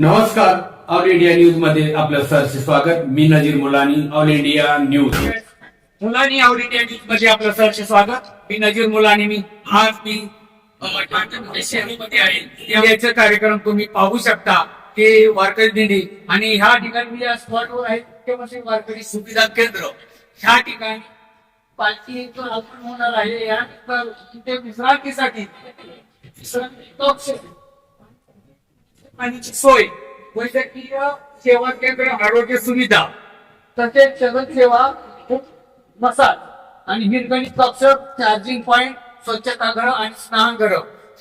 नमस्कार all India न्यूजमध्ये आपलं सरचे स्वागत. मी Nazir Mulani all India news. Mulani all India न्यूजमध्ये आपलं सरचे स्वागत. मी नजीर मुलानी मी आज मी शहरीमध्ये आहे. याचा कार्यक्रम तुम्ही पाहू शकता की वारकरी दिंडी आणि ह्या ठिकाणी मी या स्पॉटवर आहे ते म्हणजे वारकरी सुविधा केंद्र. ह्या ठिकाणी पालखी आपण होणार आहे. या विश्रांतीसाठी विश्रांती पाण्याची सोय. वैद्यकीय सेवा केंद्र आरोग्य सुविधा. तसेच जगत सेवा मसाज आणि हिरगणित कक्ष चार्जिंग पॉइंट घर आणि स्नानघर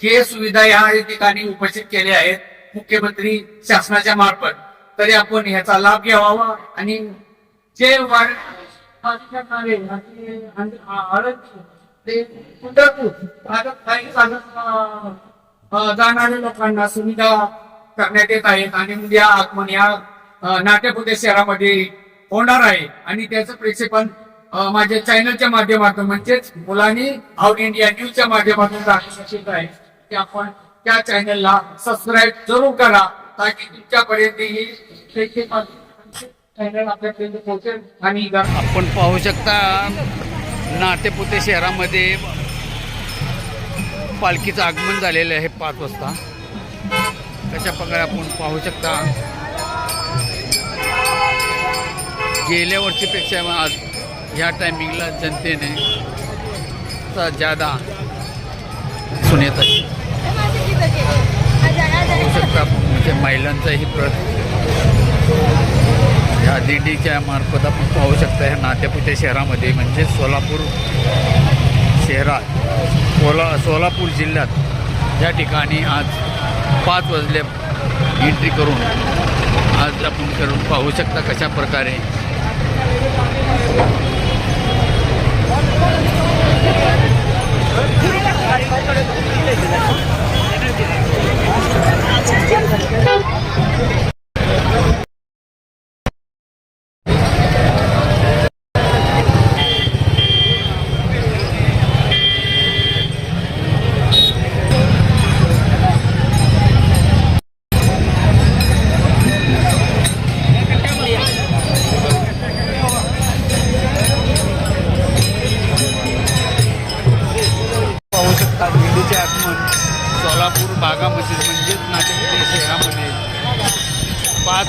हे सुविधा या ठिकाणी उपस्थित केले आहेत मुख्यमंत्री शासनाच्या मार्फत. तरी आपण ह्याचा लाभ घ्यावा आणि जे वाढ आणि ते पंढरपूर काही चालत जाणाऱ्या लोकांना सुविधा करण्यात येत आहेत आणि उद्या आगमन या नाट्यपुते शहरामध्ये होणार आहे. आणि त्याचं प्रेक्षेपण माझ्या चॅनलच्या माध्यमातून म्हणजेच मुलांनी आउट इंडिया न्यूजच्या माध्यमातून दाखवण्यात आहे की आपण त्या चॅनलला सबस्क्राईब जरूर करा. ताकी तुमच्यापर्यंत ही प्रेक्षेपण चॅनल आपल्यापर्यंत पोहोचेल आणि आपण पाहू शकता नाटेपुते शहरामध्ये पालखीचं आगमन झालेलं आहे पाच वाजता. कशा प्रकारे आपण पाहू शकता? गेल्या वर्षीपेक्षा आज ह्या टायमिंगला जनतेने चा जादा दिसून येत आहे. पाहू शकता आपण म्हणजे महिलांचाही प्रत ह्या दिंडीच्या मार्फत आपण पाहू शकता ह्या नात्यापुच्या शहरामध्ये म्हणजे सोलापूर शहरात सोला सोलापूर जिल्ह्यात या ठिकाणी आज पाच वाजले एंट्री करून. आज आपण करून पाहू शकता कशा प्रकारे.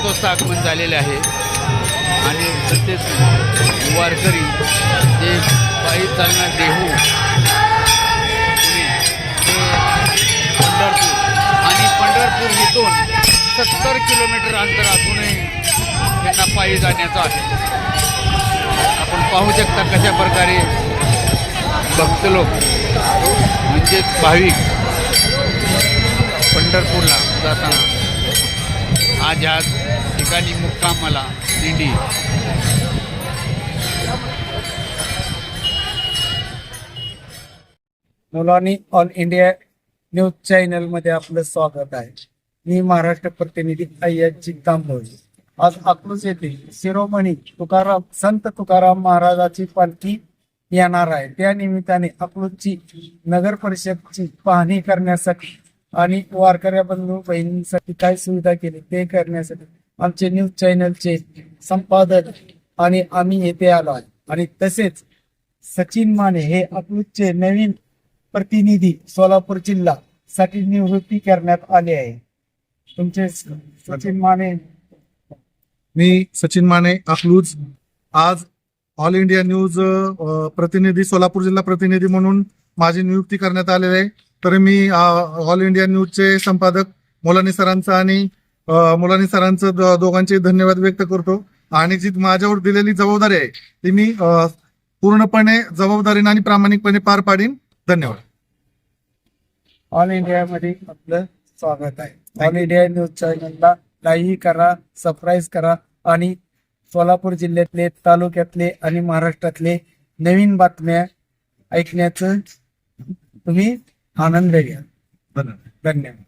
पाच वाजता आगमन झालेले आहे. आणि तसेच वारकरी जे पायी चालणार देहू पुणे ते पंढरपूर आणि पंढरपूर इथून सत्तर किलोमीटर अंतरातूनही त्यांना पायी जाण्याचं आहे. आपण पाहू शकता कशा प्रकारे भक्त लोक म्हणजे भाविक पंढरपूरला जाताना. आज ह्या ठिकाणी मुक्कामाला दिंडी. मुलांनी ऑल इंडिया न्यूज चॅनलमध्ये आपलं स्वागत आहे. मी महाराष्ट्र प्रतिनिधी अय्याची तांबोळी आज अकलूज येथे शिरोमणी तुकाराम संत तुकाराम महाराजाची पालखी येणार आहे. त्या निमित्ताने अकलूजची नगर परिषदची पाहणी करण्यासाठी आणि वारकऱ्या बंधू बहिणींसाठी काय सुविधा केली ते करण्यासाठी आमचे न्यूज चॅनलचे संपादक आणि आम्ही येथे आलो. आहे आणि तसेच सचिन माने हे अकलूजचे नवीन प्रतिनिधी सोलापूर जिल्हा साठी निवृत्ती करण्यात आले आहे. तुमचे सचिन माने. मी सचिन माने अकलूज. आज ऑल इंडिया न्यूज प्रतिनिधी सोलापूर जिल्हा प्रतिनिधी म्हणून माझी नियुक्ती करण्यात आलेली आहे. तर मी ऑल इंडिया न्यूजचे संपादक मोलानी सरांचं आणि मोलानी सरांचं दोघांचे धन्यवाद व्यक्त करतो. आणि जी माझ्यावर दिलेली जबाबदारी आहे ती मी पूर्णपणे जबाबदारीने आणि प्रामाणिकपणे पार पाडीन. धन्यवाद. ऑल इंडिया मध्ये आपलं स्वागत आहे. ऑल इंडिया न्यूज चॅनलला लाईक करा सबस्क्राईब करा आणि सोलापूर जिल्ह्यातले तालुक्यातले आणि महाराष्ट्रातले नवीन बातम्या ऐकण्याचं तुम्ही आनंद घ्या. धन्यवाद. धन्यवाद.